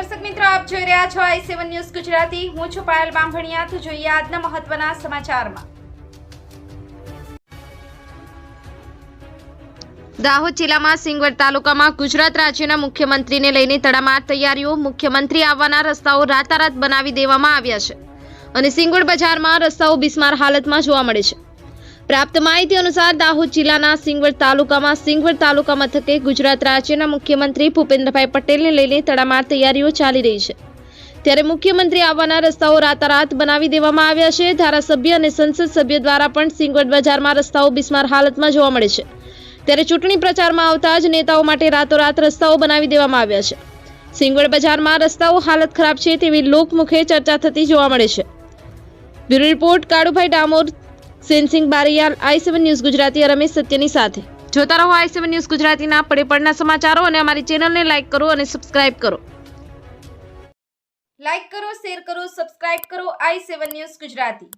જોઈ રહ્યા છો આઈ સેવન ન્યૂઝ ગુજરાતી. હું છું પાયલ બામભણિયા તો જોઈએ આજના મહત્વના સમાચારમાં. દાહોદ જિલ્લામાં સિંગવડ તાલુકામાં ગુજરાત રાજ્યના મુખ્યમંત્રીને લઈને તડામાર તૈયારીઓ મુખ્યમંત્રી આવવાના રસ્તાઓ રાતારાત બનાવી દેવામાં આવ્યા છે. અને સિંગવડ બજારમાં રસ્તાઓ બિસ્માર હાલતમાં જોવા મળે છે. પ્રાપ્ત માહિતી અનુસાર દાહોદ જિલ્લાના સિંગવડ તાલુકામાં સિંગવડ તાલુકા મથકે ગુજરાત રાજ્યના મુખ્યમંત્રી ભૂપેન્દ્રભાઈ પટેલને લઈને તડામાર તૈયારીઓ ચાલી રહી છે. ત્યારે મુખ્યમંત્રી આવવાના રસ્તાઓ રાતારાત બનાવી દેવામાં આવ્યા છે. ધારાસભ્ય અને સંસદ સભ્ય દ્વારા પણ સિંગવડ બજારમાં રસ્તાઓ બિસ્માર હાલતમાં જોવા મળે છે. ત્યારે ચૂંટણી પ્રચારમાં આવતા જ નેતાઓ માટે રાતોરાત રસ્તાઓ બનાવી દેવામાં આવ્યા છે. સિંગવડ બજારમાં રસ્તાઓ હાલત ખરાબ છે તેવી લોકમુખે ચર્ચા થતી જોવા મળે છે. Bureau report Kalubhai Damor Sensing Bariyal I seven news Gujarati Ramesh સત્યની સાથે. જોતા રહો આઈ સેવન ન્યૂઝ ગુજરાતીના પડે પડના સમાચારો અને અમારી ચેનલને લાઇક કરો અને સબસ્ક્રાઇબ કરો. લાઇક કરો શેર કરો સબસ્ક્રાઇબ કરો આઈ સેવન ન્યૂઝ ગુજરાતી.